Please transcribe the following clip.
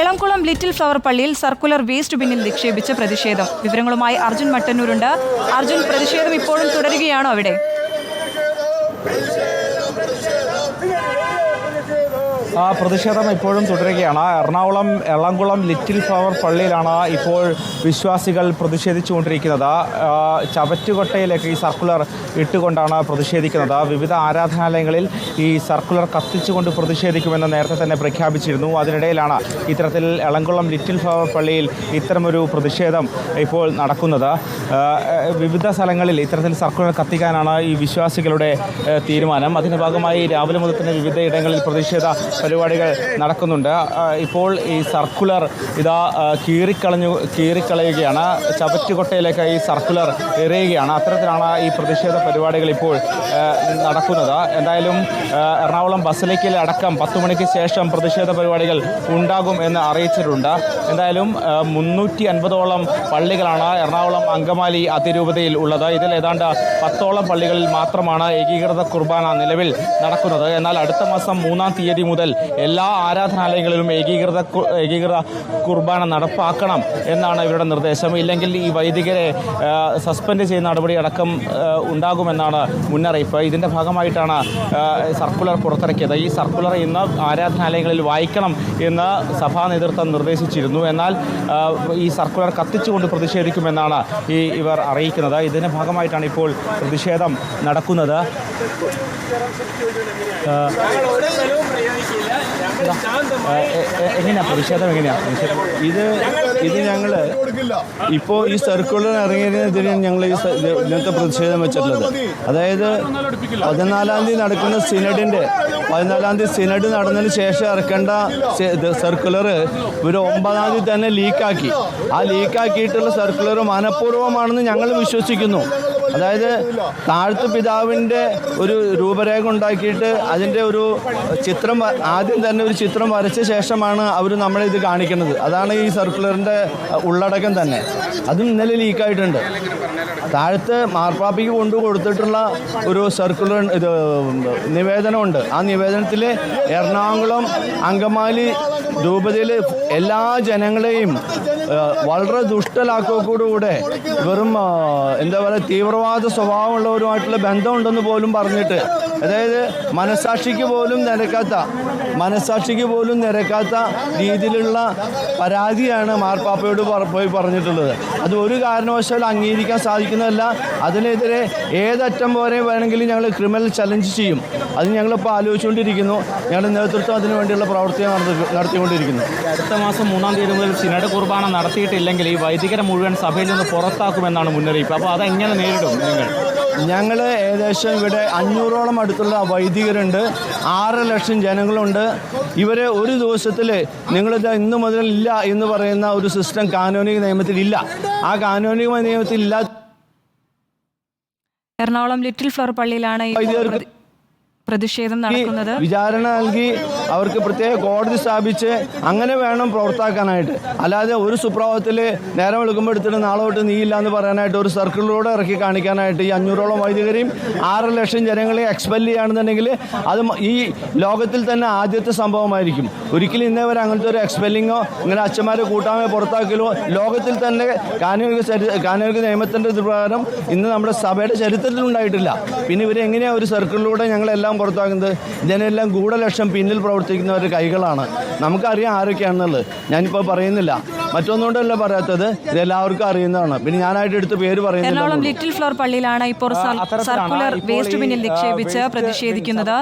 Elamkulam little flower പള്ളിയിൽ circular waste ബിന്നിൽ നിക്ഷേപിച്ച പ്രതിഷേധം. വിവരങ്ങളുമായി അർജുൻ മട്ടന്നൂരുണ്ട്. അർജുൻ പ്രതിഷേധം ഇപ്പോഴും തുടരുകയാണോ അവിടെ ആ പ്രതിഷേധം ഇപ്പോഴും തുടരുകയാണ്. എറണാകുളം എളംകുളം ലിറ്റിൽ ഫ്ലവർ പള്ളിയിലാണ് ഇപ്പോൾ വിശ്വാസികൾ പ്രതിഷേധിച്ചുകൊണ്ടിരിക്കുന്നത്. ആ, ചവറ്റുകൊട്ടയിലേക്ക് ഈ സർക്കുലർ ഇട്ടുകൊണ്ടാണ് പ്രതിഷേധിക്കുന്നത്. വിവിധ ആരാധനാലയങ്ങളിൽ ഈ സർക്കുലർ കത്തിച്ചുകൊണ്ട് പ്രതിഷേധിക്കുമെന്ന് നേരത്തെ തന്നെ പ്രഖ്യാപിച്ചിരുന്നു. അതിനിടയിലാണ് ഇത്തരത്തിൽ എളംകുളം ലിറ്റിൽ ഫ്ലവർ പള്ളിയിൽ ഇത്തരമൊരു പ്രതിഷേധം ഇപ്പോൾ നടക്കുന്നത്. വിവിധ സ്ഥലങ്ങളിൽ ഇത്തരത്തിൽ സർക്കുലർ കത്തിക്കാനാണ് ഈ വിശ്വാസികളുടെ തീരുമാനം. അതിന്റെ ഭാഗമായി രാവിലെ മുതൽ തന്നെ വിവിധ ഇടങ്ങളിൽ പ്രതിഷേധ പരിപാടികൾ നടക്കുന്നുണ്ട്. ഇപ്പോൾ ഈ സർക്കുലർ ഇതാ കീറിക്കളഞ്ഞു കീറിക്കളയുകയാണ്. ചവറ്റുകൊട്ടയിലേക്ക് ഈ സർക്കുലർ എറിയുകയാണ്. അത്തരത്തിലാണ് ഈ പ്രതിഷേധ പരിപാടികൾ ഇപ്പോൾ നടക്കുന്നത്. എന്തായാലും എറണാകുളം ബസലിക്കയിൽ അടക്കം പത്ത് മണിക്ക് ശേഷം പ്രതിഷേധ പരിപാടികൾ ഉണ്ടാകും എന്ന് അറിയിച്ചിട്ടുണ്ട്. എന്തായാലും മുന്നൂറ്റി അൻപതോളം പള്ളികളാണ് എറണാകുളം അങ്കമാലി അതിരൂപതയിൽ ഉള്ളത്. ഇതിൽ ഏതാണ്ട് പത്തോളം പള്ളികളിൽ മാത്രമാണ് ഏകീകൃത കുർബാന നിലവിൽ നടക്കുന്നത്. എന്നാൽ അടുത്ത മാസം മൂന്നാം തീയതി മുതൽ എല്ലാ ആരാധനാലയങ്ങളിലും ഏകീകൃത ഏകീകൃത കുർബാന നടപ്പാക്കണം എന്നാണ് ഇവരുടെ നിർദ്ദേശം. ഇല്ലെങ്കിൽ ഈ വൈദികരെ സസ്പെൻഡ് ചെയ്യുന്ന നടപടി അടക്കം ഉണ്ടാകുമെന്നാണ് മുന്നറിയിപ്പ്. ഇതിന്റെ ഭാഗമായിട്ടാണ് സർക്കുലർ പുറത്തിറക്കിയത്. ഈ സർക്കുലർ ഇന്ന് ആരാധനാലയങ്ങളിൽ വായിക്കണം എന്ന് സഭാ നേതൃത്വം നിർദ്ദേശിച്ചിരുന്നു. എന്നാൽ ഈ സർക്കുലർ കത്തിച്ചുകൊണ്ട് പ്രതിഷേധിക്കുമെന്നാണ് ഈ ഇവർ അറിയിക്കുന്നത്. ഇതിന്റെ ഭാഗമായിട്ടാണ് ഇപ്പോൾ പ്രതിഷേധം നടക്കുന്നത്. എങ്ങനെയാ? പ്രതിഷേധം എങ്ങനെയാ? ഇത് ഇത് ഞങ്ങൾ ഇപ്പോൾ ഈ സർക്കുലർ ഇറങ്ങിയതിനെതിരെയാണ് ഞങ്ങൾ ഈ ഇന്നത്തെ പ്രതിഷേധം വെച്ചിട്ടുള്ളത്. അതായത് പതിനാലാം തീയതി നടക്കുന്ന സിനഡിന്റെ പതിനാലാം തീയതി സിനഡ് നടന്നതിന് ശേഷം ഇറക്കേണ്ട സർക്കുലർ ഒരു ഒമ്പതാം തീയതി തന്നെ ലീക്കാക്കി. ആ ലീക്കാക്കിയിട്ടുള്ള സർക്കുലർ മനഃപൂർവമാണെന്ന് ഞങ്ങൾ വിശ്വസിക്കുന്നു. അതായത് താഴ്ത്തു പിതാവിന്റെ ഒരു രൂപരേഖ ഉണ്ടാക്കിയിട്ട് അതിന്റെ ഒരു ചിത്രം ആദ്യം തന്നെ ഒരു ചിത്രം വരച്ച ശേഷമാണ് അവർ നമ്മളെ ഇത് കാണിക്കുന്നത്. അതാണ് ഈ സർക്കുലറിന്റെ ഉള്ളടക്കം തന്നെ. അതും ഇന്നലെ ലീക്കായിട്ടുണ്ട്. താഴത്ത് മാർപ്പാപ്പയ്ക്ക് കൊണ്ടു കൊടുത്തിട്ടുള്ള ഒരു സർക്കുലർ ഇത് നിവേദനമുണ്ട്. ആ നിവേദനത്തിൽ എറണാകുളം അങ്കമാലി രൂപതയിൽ എല്ലാ ജനങ്ങളെയും വളരെ ദുഷ്ടലാക്കോടുകൂടെ വെറും എന്താ പറയുക തീവ്രവാദ സ്വഭാവമുള്ളവരുമായിട്ടുള്ള ബന്ധമുണ്ടെന്ന് പോലും പറഞ്ഞിട്ട് അതായത് മനസാക്ഷിക്ക് പോലും നിരക്കാത്ത മനസാക്ഷിക്ക് പോലും നിരക്കാത്ത രീതിയിലുള്ള പരാതിയാണ് മാർപ്പാപ്പയോട് പോയി പറഞ്ഞിട്ടുള്ളത്. അത് ഒരു കാരണവശാലും അംഗീകരിക്കാൻ സാധിക്കുന്നതല്ല. അതിനെതിരെ ഏതറ്റം വരെ വേണമെങ്കിലും ഞങ്ങൾ ക്രിമിനൽ ചലഞ്ച് ചെയ്യും. അത് ഞങ്ങളിപ്പോൾ ആലോചിച്ചുകൊണ്ടിരിക്കുന്നു. ഞങ്ങളുടെ നേതൃത്വം അതിനു വേണ്ടിയുള്ള പ്രവർത്തി നടത്തി നടത്തിക്കൊണ്ടിരിക്കുന്നു അടുത്ത മാസം മൂന്നാം തീയതി മുതൽ സിനഡ് കുർബാന നടത്തിയിട്ടില്ലെങ്കിൽ ഈ വൈദികരെ മുഴുവൻ സഭയിൽ നിന്ന് പുറത്താക്കുമെന്നാണ് മുന്നറിയിപ്പ്. അപ്പോൾ അതെങ്ങനെ നേരിടും നിങ്ങൾ? ഞങ്ങൾ ഏകദേശം ഇവിടെ അഞ്ഞൂറോളം അടുത്തുള്ള വൈദികരുണ്ട്. ആറ് ലക്ഷം ജനങ്ങളുണ്ട്. ഇവരെ ഒരു ദിവസത്തിൽ നിങ്ങളിത് ഇന്നു മുതൽ ഇല്ല എന്ന് പറയുന്ന ഒരു സിസ്റ്റം കാനോനിക നിയമത്തിൽ ഇല്ല. ആ കാനോനിക നിയമത്തിൽ ഇല്ല എറണാകുളം ലിറ്റിൽ ഫ്ലവർ പള്ളിയിലാണ് പ്രതിഷേധം നടക്കുന്നത്? വിചാരണ നൽകി അവർക്ക് പ്രത്യേക കോടതി സ്ഥാപിച്ച് അങ്ങനെ വേണം പുറത്താക്കാനായിട്ട് അല്ലാതെ ഒരു സുപ്രഭാതത്തിൽ നേരം വെളുക്കുമ്പോൾ എടുത്തിട്ട് നാളെ തൊട്ട് നീയില്ല എന്ന് പറയാനായിട്ട് ഒരു സർക്കിളിലൂടെ ഇറക്കി കാണിക്കാനായിട്ട് ഈ അഞ്ഞൂറോളം വൈദികരെയും ആറ് ലക്ഷം ജനങ്ങളെ എക്സ്പെൽ ചെയ്യുകയാണെന്നുണ്ടെങ്കിൽ അത് ഈ ലോകത്തിൽ തന്നെ ആദ്യത്തെ സംഭവമായിരിക്കും. ഒരിക്കലും ഇന്നേ വരെ അങ്ങനത്തെ ഒരു എക്സ്പെല്ലിങ്ങോ ഇങ്ങനെ അച്ഛന്മാരെ കൂട്ടാമേ പുറത്താക്കലോ ലോകത്തിൽ തന്നെ കാനുക കാനൂനിക നിയമത്തിന്റെ പ്രകാരം ഇന്ന് നമ്മുടെ സഭയുടെ ചരിത്രത്തിൽ ഉണ്ടായിട്ടില്ല പിന്നെ ഇവരെങ്ങനെയാണ് ഒരു സർക്കിളിലൂടെ ഞങ്ങളെല്ലാം പുറത്താക്കുന്നത് ഇതിനെല്ലാം ഗൂഢലക്ഷം പിന്നിൽ പ്രവർത്തിക്കുന്നവരുടെ കൈകളാണ്. നമുക്കറിയാം ആരൊക്കെയാണെന്നുള്ളത്. ഞാനിപ്പോൾ പറയുന്നില്ല. മറ്റൊന്നുകൊണ്ടല്ല പറയാത്തത് ഇത് എല്ലാവർക്കും അറിയുന്നതാണ്. പിന്നെ ഞാനായിട്ട് എടുത്ത് പേര് പറയുന്നത് ലിറ്റിൽ ഫ്ലവർ പള്ളിയിലാണ് ഇപ്പോൾ സർക്കുലർ വേസ്റ്റ് ബിന്നിൽ നിക്ഷേപിച്ച് പ്രതിഷേധിക്കുന്നത്.